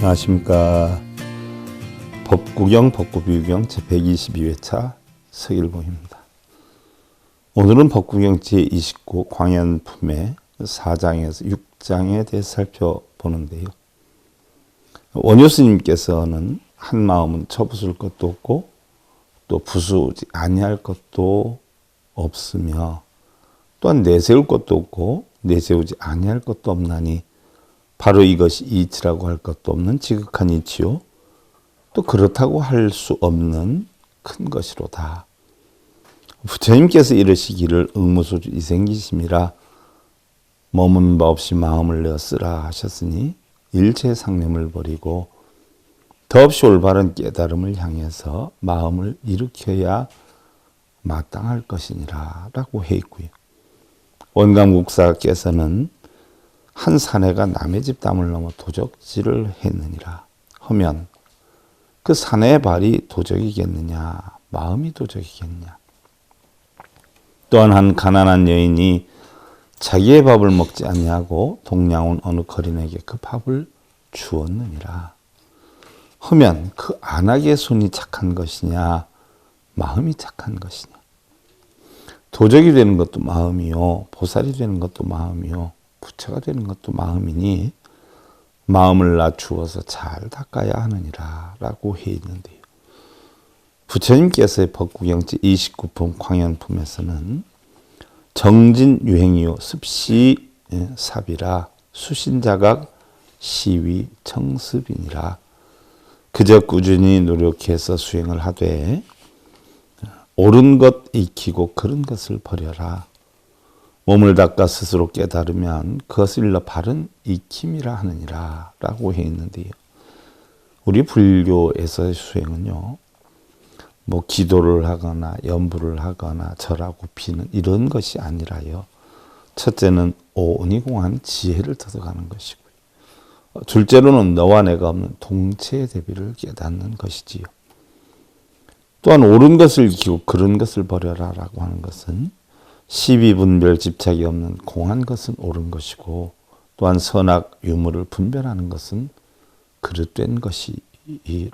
안녕하십니까. 법구경 법구비유경 제122회차 서일봉입니다. 오늘은 법구경 제29 광연품의 4장에서 6장에 대해 살펴보는데요. 원효 스님께서는 한 마음은 처부술 것도 없고 또 부수지 아니할 것도 없으며 또한 내세울 것도 없고 내세우지 아니할 것도 없나니 바로 이것이 이치라고 할 것도 없는 지극한 이치요. 또 그렇다고 할 수 없는 큰 것이로다. 부처님께서 이르시기를 응무소주 이생기심이라 머문 바 없이 마음을 내어 쓰라 하셨으니 일체 상념을 버리고 더없이 올바른 깨달음을 향해서 마음을 일으켜야 마땅할 것이니라 라고 해 있고요. 원감국사께서는 한 사내가 남의 집 담을 넘어 도적질을 했느니라 하면 그 사내의 발이 도적이겠느냐 마음이 도적이겠느냐? 또한 한 가난한 여인이 자기의 밥을 먹지 않냐고 동양온 어느 거린에게 그 밥을 주었느니라 하면 그 안악의 손이 착한 것이냐 마음이 착한 것이냐? 도적이 되는 것도 마음이요 보살이 되는 것도 마음이요 부처가 되는 것도 마음이니 마음을 낮추어서 잘 닦아야 하느니라 라고 해 있는데요. 부처님께서의 법구경지 29품 광연품에서는 정진 유행이요 습시 예, 삽이라 수신자각 시위 청습이니라 그저 꾸준히 노력해서 수행을 하되 옳은 것 익히고 그런 것을 버려라. 몸을 닦아 스스로 깨달으면 그것을 일러 바른 익힘이라 하느니라 라고 해 있는데요. 우리 불교에서의 수행은요. 뭐 기도를 하거나 연부를 하거나 절하고 비는 이런 것이 아니라요. 첫째는 오니공한 지혜를 터득하는 것이고요. 둘째로는 너와 내가 없는 동체의 대비를 깨닫는 것이지요. 또한 옳은 것을 익히고 그런 것을 버려라 라고 하는 것은 시비분별 집착이 없는 공한 것은 옳은 것이고 또한 선악 유무를 분별하는 것은 그릇된 것이라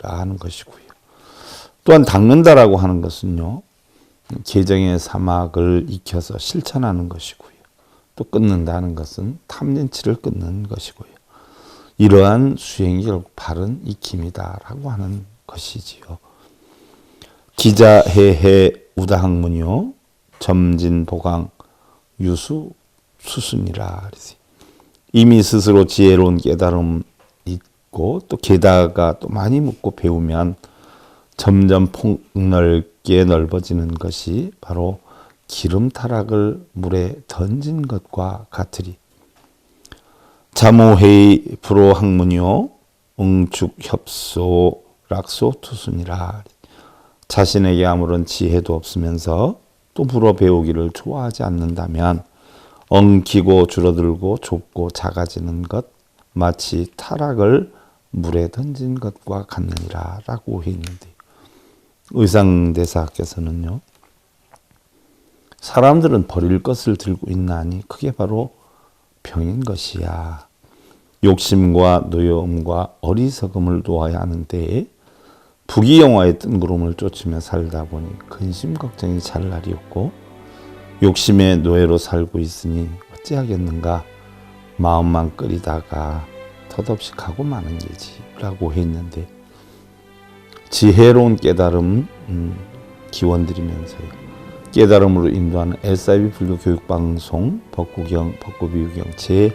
하는 것이고요. 또한 닦는다라고 하는 것은요. 계정의 사막을 익혀서 실천하는 것이고요. 또 끊는다는 것은 탐진치를 끊는 것이고요. 이러한 수행이 결국 바른 익힘이다라고 하는 것이지요. 기자해해 우다학문이요. 점진보강 유수 수순이라 이미 스스로 지혜로운 깨달음 있고 또 게다가 또 많이 묻고 배우면 점점 폭넓게 넓어지는 것이 바로 기름 타락을 물에 던진 것과 같으리. 자모회의 불호 학문이요 응축 협소 락소 투순이라 자신에게 아무런 지혜도 없으면서 또 불어 배우기를 좋아하지 않는다면 엉키고 줄어들고 좁고 작아지는 것 마치 타락을 물에 던진 것과 같느니라 라고 했는데 의상대사께서는요 사람들은 버릴 것을 들고 있나니 그게 바로 병인 것이야. 욕심과 노여움과 어리석음을 놓아야 하는데 부귀영화의 뜬구름을 쫓으며 살다 보니 근심 걱정이 잘 날이 없고 욕심의 노예로 살고 있으니 어찌하겠는가 마음만 끓이다가 덧없이 가고 마는 게지 라고 했는데 지혜로운 깨달음 음, 기원드리면서요 깨달음으로 인도하는 LCIB 불교 교육 방송 법구경 법구비유경 제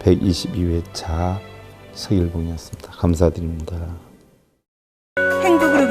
122회차 서일봉이었습니다. 감사드립니다.